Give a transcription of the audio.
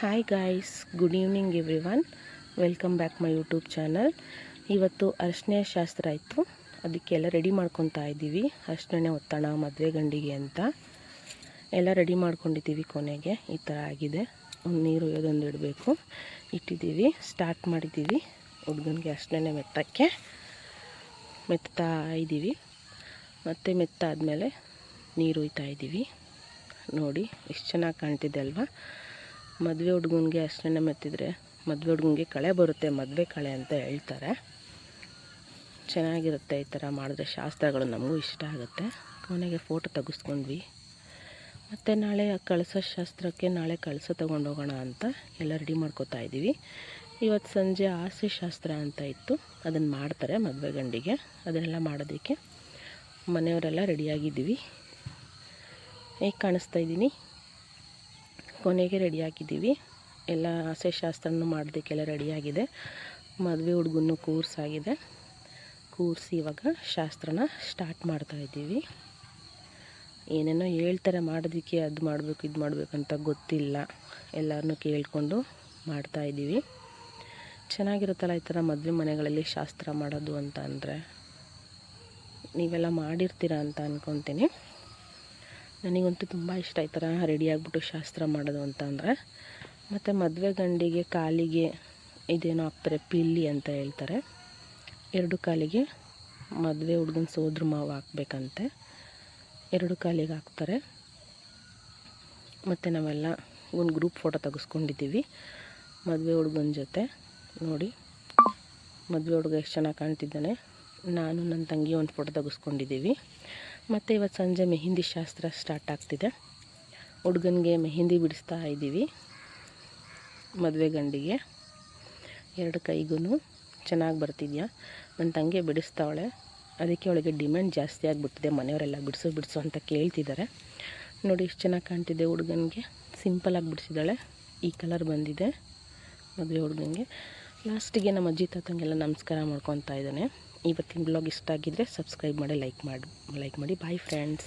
Hi guys good evening everyone welcome back my YouTube channel ಇವತ್ತು ಅರ್ಶಿನ ಶಾಸ್ತ್ರ ಇತ್ತು ಅದಕ್ಕೆಲ್ಲ ರೆಡಿ ಮಾಡ್ಕೊತಾ ಇದ್ದೀವಿ. ಅರ್ಶಿನ ಒತ್ತಣ, ಮದುವೆ ಗಂಡಿಗೆ ಅಂತ. ಎಲ್ಲ ರೆಡಿ ಮಾಡ್ಕೊಂಡಿದ್ದೀವಿ ಕೊನೆಗೆ. ಈ ಥರ ಆಗಿದೆ. ಒಂದು ನೀರು ಒಯ್ಯೋದೊಂದು ಇಡಬೇಕು. ಇಟ್ಟಿದ್ದೀವಿ. ಸ್ಟಾರ್ಟ್ ಮಾಡಿದ್ದೀವಿ. ಹುಡುಗನಿಗೆ ಅರ್ಶಿನ ಮೆತ್ತಕ್ಕೆ ಮೆತ್ತಾ ಇದ್ದೀವಿ. ಮತ್ತು ಮೆತ್ತಾದಮೇಲೆ ನೀರು ಇದ್ದೀವಿ. ನೋಡಿ, ಎಷ್ಟು ಚೆನ್ನಾಗಿ ಕಾಣ್ತಿದೆ ಅಲ್ವಾ? ಮದುವೆ ಹುಡುಗನಿಗೆ ಅಷ್ಟೇ ಮೆತ್ತಿದ್ರೆ ಮದುವೆ ಹುಡುಗನಿಗೆ ಕಳೆ ಬರುತ್ತೆ, ಮದುವೆ ಕಳೆ ಅಂತ ಹೇಳ್ತಾರೆ. ಚೆನ್ನಾಗಿರುತ್ತೆ ಈ ಥರ ಮಾಡಿದ್ರೆ ಶಾಸ್ತ್ರಗಳು ನಮಗೂ ಇಷ್ಟ ಆಗುತ್ತೆ. ಕೊನೆಗೆ ಫೋಟೋ ತೆಗೆಸ್ಕೊಂಡ್ವಿ. ಮತ್ತು ನಾಳೆ ಕಳಸ ಶಾಸ್ತ್ರಕ್ಕೆ ನಾಳೆ ಕಳಸ ತೊಗೊಂಡೋಗೋಣ ಅಂತ ಎಲ್ಲ ರೆಡಿ ಮಾಡ್ಕೋತಾ ಇದ್ದೀವಿ. ಇವತ್ತು ಸಂಜೆ ಆಸೆ ಶಾಸ್ತ್ರ ಅಂತ ಇತ್ತು. ಅದನ್ನು ಮಾಡ್ತಾರೆ ಮದುವೆ ಗಂಡಿಗೆ. ಅದನ್ನೆಲ್ಲ ಮಾಡೋದಕ್ಕೆ ಮನೆಯವರೆಲ್ಲ ರೆಡಿಯಾಗಿದ್ದೀವಿ ಹೇಗೆ ಕಾಣಿಸ್ತಾ ಇದ್ದೀನಿ? ಕೊನೆಗೆ ರೆಡಿಯಾಗಿದ್ದೀವಿ. ಎಲ್ಲ ಆಸೆ ಶಾಸ್ತ್ರನೂ ಮಾಡೋದಕ್ಕೆಲ್ಲ ರೆಡಿಯಾಗಿದೆ. ಮದುವೆ ಹುಡುಗನ್ನು ಕೂರ್ಸಾಗಿದೆ. ಕೂರಿಸಿ ಇವಾಗ ಶಾಸ್ತ್ರನ ಸ್ಟಾರ್ಟ್ ಮಾಡ್ತಾ ಇದ್ದೀವಿ. ಏನೇನೋ ಹೇಳ್ತಾರೆ ಮಾಡೋದಕ್ಕೆ ಅದು ಮಾಡಬೇಕು, ಇದು ಮಾಡಬೇಕು ಅಂತ ಗೊತ್ತಿಲ್ಲ. ಎಲ್ಲರನ್ನೂ ಕೇಳಿಕೊಂಡು ಮಾಡ್ತಾಯಿದ್ದೀವಿ ಚೆನ್ನಾಗಿರುತ್ತಲ್ಲ ಈ ಥರ ಮದುವೆ ಮನೆಗಳಲ್ಲಿ ಶಾಸ್ತ್ರ ಮಾಡೋದು ಅಂತ ಅಂದರೆ? ನೀವೆಲ್ಲ ಮಾಡಿರ್ತೀರ ಅಂತ ಅಂದ್ಕೊತೀನಿ ನನಗಂತೂ ತುಂಬ ಇಷ್ಟ ಈ ಥರ ರೆಡಿ ಆಗಿಬಿಟ್ಟು ಶಾಸ್ತ್ರ ಮಾಡೋದು ಅಂತ ಅಂದರೆ. ಮತ್ತು ಮದುವೆ ಗಂಡಿಗೆ ಕಾಲಿಗೆ ಇದೇನೋ ಹಾಕ್ತಾರೆ, ಪಿಲ್ಲಿ ಅಂತ ಹೇಳ್ತಾರೆ. ಎರಡು ಕಾಲಿಗೆ ಮದುವೆ ಹುಡುಗನ ಸೋದ್ರ ಮಾವು ಹಾಕ್ಬೇಕಂತೆ. ಎರಡು ಕಾಲಿಗೆ ಹಾಕ್ತಾರೆ. ಮತ್ತು ನಾವೆಲ್ಲ ಒಂದು ಗ್ರೂಪ್ ಫೋಟೋ ತೆಗೆಸ್ಕೊಂಡಿದ್ದೀವಿ. ಮದುವೆ ಹುಡುಗನ ಜೊತೆ ನೋಡಿ. ಮದುವೆ ಹುಡುಗ ಎಷ್ಟು ಚೆನ್ನಾಗಿ ಕಾಣ್ತಿದ್ದಾನೆ. ನಾನು ನನ್ನ ತಂಗಿ ಒಂದು ಫೋಟೋ ತೆಗೆಸ್ಕೊಂಡಿದ್ದೀವಿ. ಮತ್ತು ಇವತ್ತು ಸಂಜೆ ಮೆಹಂದಿ ಶಾಸ್ತ್ರ ಸ್ಟಾರ್ಟ್ ಆಗ್ತಿದೆ. ಹುಡುಗನಿಗೆ ಮೆಹಂದಿ ಬಿಡಿಸ್ತಾ ಇದ್ದೀವಿ. ಮದುವೆ ಗಂಡಿಗೆ. ಎರಡು ಕೈಗೂ ಚೆನ್ನಾಗಿ ಬರ್ತಿದ್ಯಾ? ನನ್ನ ತಂಗಿ ಬಿಡಿಸ್ತಾವಳೆ. ಅದಕ್ಕೆ ಅವಳಿಗೆ ಡಿಮ್ಯಾಂಡ್ ಜಾಸ್ತಿ ಆಗಿಬಿಟ್ಟಿದೆ. ಮನೆಯವರೆಲ್ಲ ಬಿಡಿಸು ಬಿಡಿಸು ಅಂತ ಕೇಳ್ತಿದ್ದಾರೆ. ನೋಡಿ ಎಷ್ಟು ಚೆನ್ನಾಗಿ ಕಾಣ್ತಿದೆ ಹುಡುಗನಿಗೆ. ಸಿಂಪಲಾಗಿ ಬಿಡಿಸಿದ್ದಾಳೆ. ಈ ಕಲರ್ ಬಂದಿದೆ. ಮದುವೆ ಹುಡುಗನಿಗೆ. ಲಾಸ್ಟಿಗೆ ನಮ್ಮ ಅಜ್ಜಿ ತಾತಂಗೆಲ್ಲ ನಮಸ್ಕಾರ ಮಾಡ್ಕೊತಾ ಇದ್ದಾನೆ. ಇವತ್ತಿನ ಬ್ಲಾಗ್ ಇಷ್ಟ ಆಗಿದ್ದರೆ ಸಬ್ಸ್ಕ್ರೈಬ್ ಮಾಡಿ ಲೈಕ್ ಮಾಡಿ ಲೈಕ್ ಮಾಡಿ. Bye friends